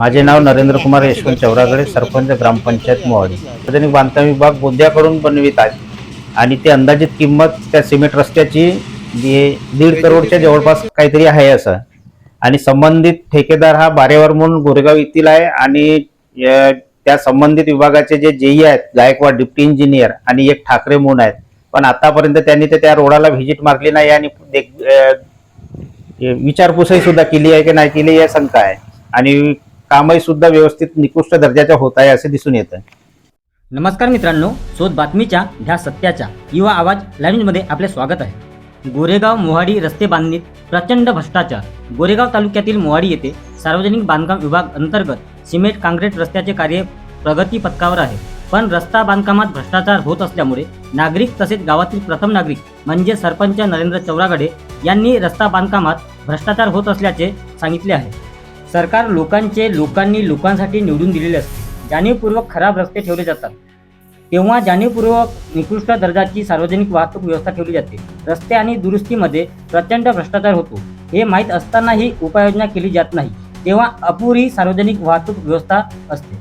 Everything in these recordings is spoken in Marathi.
माझे नाव नरेंद्र कुमार यशवंत चौरागडे सरपंच ग्रामपंचायत मोहाडी. सार्वजनिक बांधकाम विभाग गोंदियाकडून बनवित आहे आणि ते अंदाजित किंमत त्या सिमेंट रस्त्याची दे- दीड करोडच्या जवळपास काहीतरी आहे असं. आणि संबंधित ठेकेदार हा बारेवर म्हणून गोरेगाव येथील आहे आणि त्या संबंधित विभागाचे जे जेई आहेत गायकवाड डिप्टी इंजिनियर आणि एक ठाकरे म्हणून आहेत. पण आतापर्यंत त्यांनी ते त्या रोडाला व्हिजिट मारली नाही आणि देख- अ, विचारपूसही सुद्धा केली आहे की नाही केली या शंका आहे. आणि कामही सुद्धा व्यवस्थित निकृष्ट दर्जाच्या होत आहे असे दिसून येतं नमस्कार मित्रांनो शोध बातमीच्या ह्या सत्याच्या युवा आवाज लाईव्हमध्ये आपले स्वागत आहे. गोरेगाव मोहाडी रस्ते बांधणीत प्रचंड भ्रष्टाचार. गोरेगाव तालुक्यातील मोहाडी येथे सार्वजनिक बांधकाम विभाग अंतर्गत सिमेंट काँक्रीट रस्त्याचे कार्य प्रगती पथकावर आहे. पण रस्ता बांधकामात भ्रष्टाचार होत असल्यामुळे नागरिक तसेच गावातील प्रथम नागरिक म्हणजे सरपंच नरेंद्र चौरागडे यांनी रस्ता बांधकामात भ्रष्टाचार होत असल्याचे सांगितले आहे. सरकार लोकांचे लोकांनी लोकांसाठी निवडून दिलेले असते. जाणीवपूर्वक खराब रस्ते ठेवले जातात. तेव्हा जाणीवपूर्वक निकृष्ट दर्जाची सार्वजनिक वाहतूक व्यवस्था ठेवली जाते. रस्ते आणि दुरुस्तीमध्ये प्रचंड भ्रष्टाचार होतो. हे माहीत असतानाही उपाययोजना केली जात नाही. तेव्हा अपुरी सार्वजनिक वाहतूक व्यवस्था असते.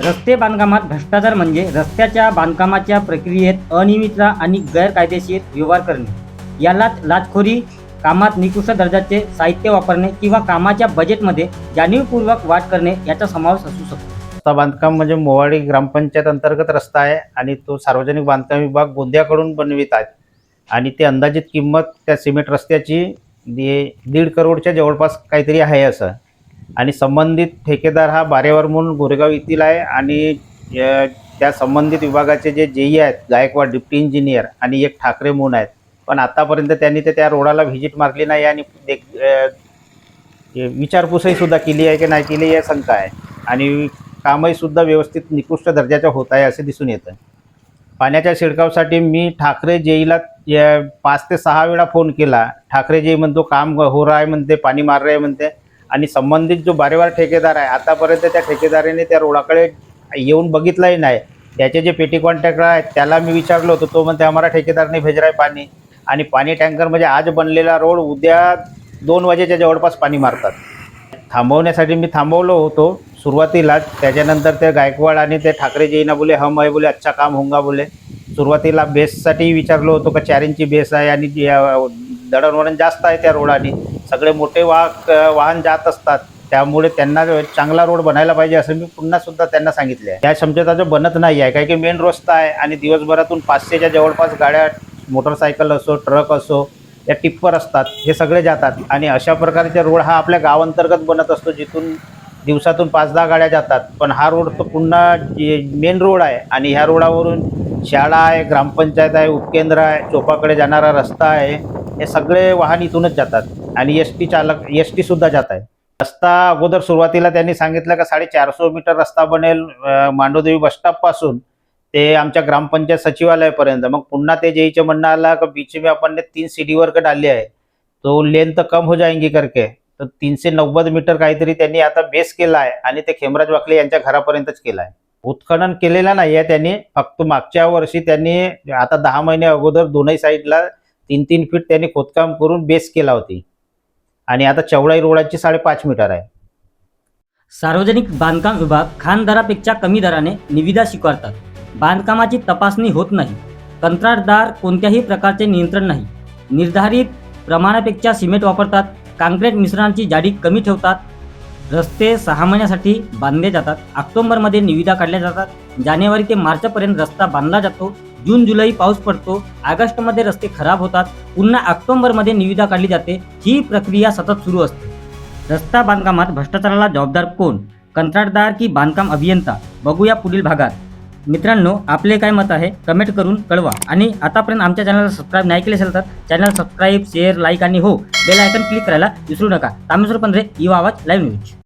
रस्ते बांधकामात भ्रष्टाचार म्हणजे रस्त्याच्या बांधकामाच्या प्रक्रियेत अनियमितता आणि गैरकायदेशीर व्यवहार करणे. यालाच लाचखोरी कामात निकृष्ट दर्जाचे साहित्य वापरणे किंवा कामाच्या बजेटमध्ये जाणीवपूर्वक वाढ करणे याचा समावेश असू शकतो. रस्ता बांधकाम म्हणजे मोवाडी ग्रामपंचायत अंतर्गत रस्ता आहे आणि तो सार्वजनिक बांधकाम विभाग गोंदियाकडून बनवित आहे आणि ते अंदाजित किंमत त्या सिमेंट रस्त्याची दीड करोडच्या जवळपास काहीतरी आहे असं. आणि संबंधित ठेकेदार हा बारेवर म्हणून गोरेगाव येथील आहे आणि त्या संबंधित विभागाचे जे जेई आहेत गायकवाड डिप्टी इंजिनियर आणि एक ठाकरे म्हणून आहेत. पण आतापर्यंत त्यांनी ते त्या रोडाला व्हिजिट मारली नाही आणि विचारपूसही सुद्धा केली आहे की नाही केली या शंका आहे. आणि कामही सुद्धा व्यवस्थित निकृष्ट दर्जाच्या होत आहे असे दिसून येतं पाण्याच्या शिडकावसाठी मी ठाकरे जेईला या पाच ते सहा वेळा फोन केला. ठाकरे जेई म्हणतो काम हो रहा आहे म्हणते पाणी मार रहे म्हणते. आणि संबंधित जो बारेवार ठेकेदार आहे आतापर्यंत त्या ठेकेदाराने त्या रोडाकडे येऊन बघितलंही नाही. त्याचे जे पेटी कॉन्ट्रॅक्टर आहेत त्याला मी विचारलो होतो तो म्हणते आम्हाला ठेकेदार नाही भेज रहा पाणी. आणि पाणी टँकर म्हणजे आज बनलेला रोड उद्या दोन वाजेच्या जवळपास पाणी मारतात. थांबवण्यासाठी मी थांबवलो होतो सुरुवातीलाच त्याच्यानंतर ते गायकवाड आणि ते ठाकरे जेईना बोले हम आहे बोले अच्छा काम होंगा बोले. सुरुवातीला बेससाठी विचारलो होतो का चार इंची बेस आहे आणि जे, दळणवळण जास्त आहे त्या रोडाने. सगळे मोठे वाहक वाहन जात असतात. त्यामुळे त्यांना चांगला रोड बनायला पाहिजे असं मी पुन्हा सुद्धा त्यांना सांगितले आहे. त्या जो बनत नाही आहे काही की मेन रस्ता आहे आणि दिवसभरातून पाचशेच्या जवळपास गाड्या मोटरसायकल असो ट्रक असो या टिप्पर असतात हे सगळे जातात. आणि अशा प्रकारचे रोड हा आपल्या गावांतर्गत बनत असतो जिथून दिवसातून पाच दहा गाड्या जातात. पण हा रोड तो पुन्हा मेन रोड आहे आणि ह्या रोडावरून शाळा आहे ग्रामपंचायत आहे उपकेंद्र आहे चोपाकडे जाणारा रस्ता आहे हे सगळे वाहन इथूनच जातात. आणि एस टी चालक एस टीसुद्धा जात आहे. रस्ता अगोदर सुरुवातीला त्यांनी सांगितलं का साडेचारशे मीटर रस्ता बनेल मांडोदेवी बसस्टॉपपासून ते आमच्या ग्रामपंचायत सचिवालयापर्यंत. मग पुन्हा ते जेईचे म्हणणं आला का बीच में अपन ने तीन सीडी वर्क डाली आहे. तो लेंथ कम हो जाएंगी करके. तर तीनशे नव्वद मीटर काहीतरी त्यांनी आता बेस केला आहे आणि ते खेमराज वाकले यांच्या घरापर्यंतच केला आहे. उत्खनन केलेलं नाही आहे त्यांनी. फक्त मागच्या वर्षी त्यांनी आता दहा महिने अगोदर दोनही साईडला तीन तीन फीट त्यांनी खोदकाम करून बेस केला होती. आणि आता चौडाई रोडाची साडेपाच मीटर आहे. सार्वजनिक बांधकाम विभाग खान दरापेक्षा कमी दराने निविदा स्वीकारतात. बांधकामाची तपासणी होत नाही. कंत्राटदार कोणत्याही प्रकारचे नियंत्रण नाही. निर्धारित प्रमाणापेक्षा सिमेंट वापरतात काँक्रीट मिश्रणाची जाडी कमी ठेवतात रस्ते सहा महिन्यासाठी बांधले जातात ऑक्टोबरमध्ये निविदा काढल्या जातात जानेवारी ते मार्चपर्यंत रस्ता बांधला जातो जून जुलै पाऊस पडतो ऑगस्टमध्ये रस्ते खराब होतात पुन्हा ऑक्टोंबरमध्ये निविदा काढली जाते ही प्रक्रिया सतत सुरू असते. रस्ता बांधकामात भ्रष्टाचाराला जबाबदार कोण? कंत्राटदार की बांधकाम अभियंता? बघूया पुढील भागात. मित्रांनो आपले काय मत आहे? कमेंट करून कळवा. आणि आतापर्यंत आमच्या चॅनलला सबस्क्राईब नाही केले असेल तर चॅनल सबस्क्राईब शेअर लाईक आणि हो बेल आयकन क्लिक करायला विसरू नका. तामेश्वर पंधरे युवा आवाज लाईव्ह न्यूज